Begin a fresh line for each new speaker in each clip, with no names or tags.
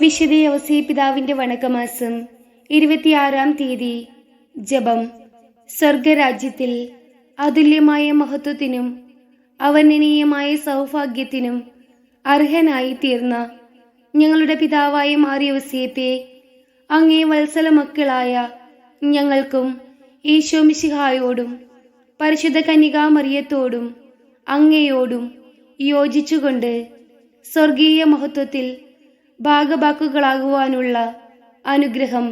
വിശുദ്ധ യോസേ പിതാവിന്റെ വണക്കമാസം ഇരുപത്തിയാറാം തീയതി ജപം. സ്വർഗരാജ്യത്തിൽ അതുല്യമായ മഹത്വത്തിനും അവർണനീയമായ സൗഭാഗ്യത്തിനും അർഹനായി തീർന്ന ഞങ്ങളുടെ പിതാവായ മാറിയോസിയത്തെ അങ്ങേ വത്സല മക്കളായ ഞങ്ങൾക്കും ഈശോമിശിഹായോടും പരിശുദ്ധ കനികാമറിയത്തോടും അങ്ങയോടും യോജിച്ചുകൊണ്ട് സ്വർഗീയ മഹത്വത്തിൽ ഭാഗഭാക്കുകളാകുവാനുള്ള അനുഗ്രഹം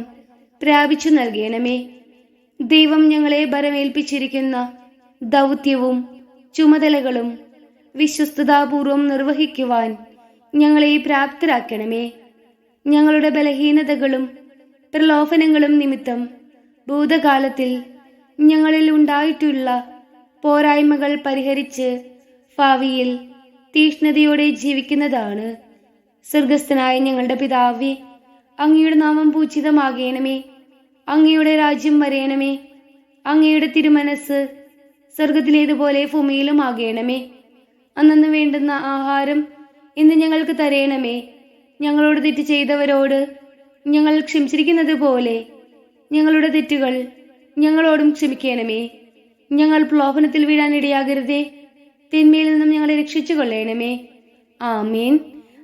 പ്രാപിച്ചു നൽകേണമേ. ദൈവം ഞങ്ങളെ ഭരമേൽപ്പിച്ചിരിക്കുന്ന ദൗത്യവും ചുമതലകളും വിശ്വസ്തതാപൂർവം നിർവഹിക്കുവാൻ ഞങ്ങളെ പ്രാപ്തരാക്കണമേ. ഞങ്ങളുടെ ബലഹീനതകളും പ്രലോഭനങ്ങളും നിമിത്തം ഭൂതകാലത്തിൽ ഞങ്ങളിൽ ഉണ്ടായിട്ടുള്ള പോരായ്മകൾ പരിഹരിച്ച് ഭാവിയിൽ തീഷ്ണതയോടെ ജീവിക്കുന്നതാണ് സ്വർഗസ്ഥനായ ഞങ്ങളുടെ പിതാവേ അങ്ങയുടെ നാമം പൂജിതമാകേണമേ. അങ്ങയുടെ രാജ്യം വരേണമേ. അങ്ങയുടെ തിരുമനസ് സ്വർഗത്തിലേതുപോലെ ഭൂമിയിലും ആകേണമേ. അന്നു വേണ്ടുന്ന ആഹാരം ഇന്ന് ഞങ്ങൾക്ക് തരേണമേ. ഞങ്ങളോട് തെറ്റ് ചെയ്തവരോട് ഞങ്ങൾ ക്ഷമിച്ചിരിക്കുന്നത് പോലെ ഞങ്ങളുടെ തെറ്റുകൾ ഞങ്ങളോടും ക്ഷമിക്കണമേ. ഞങ്ങൾ പ്രലോഭനത്തിൽ വീഴാൻ ഇടയാകരുതേ. തിന്മയിൽ നിന്നും ഞങ്ങളെ രക്ഷിച്ചു കൊള്ളണമേ ആമേൻ.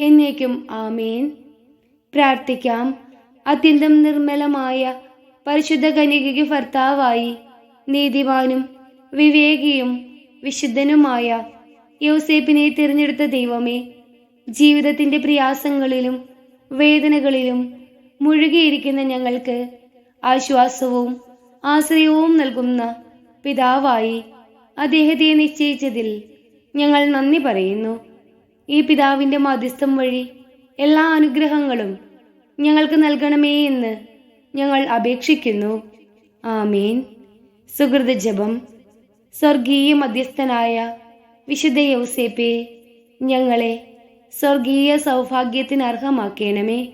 എന്നേക്കും ആമേൻ. പ്രാർത്ഥിക്കാം. അത്യന്തം നിർമ്മലമായ പരിശുദ്ധ കനികയ്ക്ക് ഭർത്താവായി നീതിമാനും വിവേകിയും വിശുദ്ധനുമായ യൗസേപ്പിനെ തിരഞ്ഞെടുത്ത ദൈവമേ ജീവിതത്തിന്റെ പ്രയാസങ്ങളിലും വേദനകളിലും മുഴുകിയിരിക്കുന്ന ഞങ്ങൾക്ക് ആശ്വാസവും ആശ്രയവും നൽകുന്ന പിതാവായി അദ്ദേഹത്തെ നിശ്ചയിച്ചതിൽ ഞങ്ങൾ നന്ദി പറയുന്നു. ഈ പിതാവിന്റെ മധ്യസ്ഥം വഴി എല്ലാ അനുഗ്രഹങ്ങളും ഞങ്ങൾക്ക് നൽകണമേ എന്ന് ഞങ്ങൾ അപേക്ഷിക്കുന്നു. ആമേൻ. സുഹൃത ജപം. സ്വർഗീയ മധ്യസ്ഥനായ വിശുദ്ധ യൗസേപ്പെ ഞങ്ങളെ സ്വർഗീയ സൗഭാഗ്യത്തിന് അർഹമാക്കണമേ.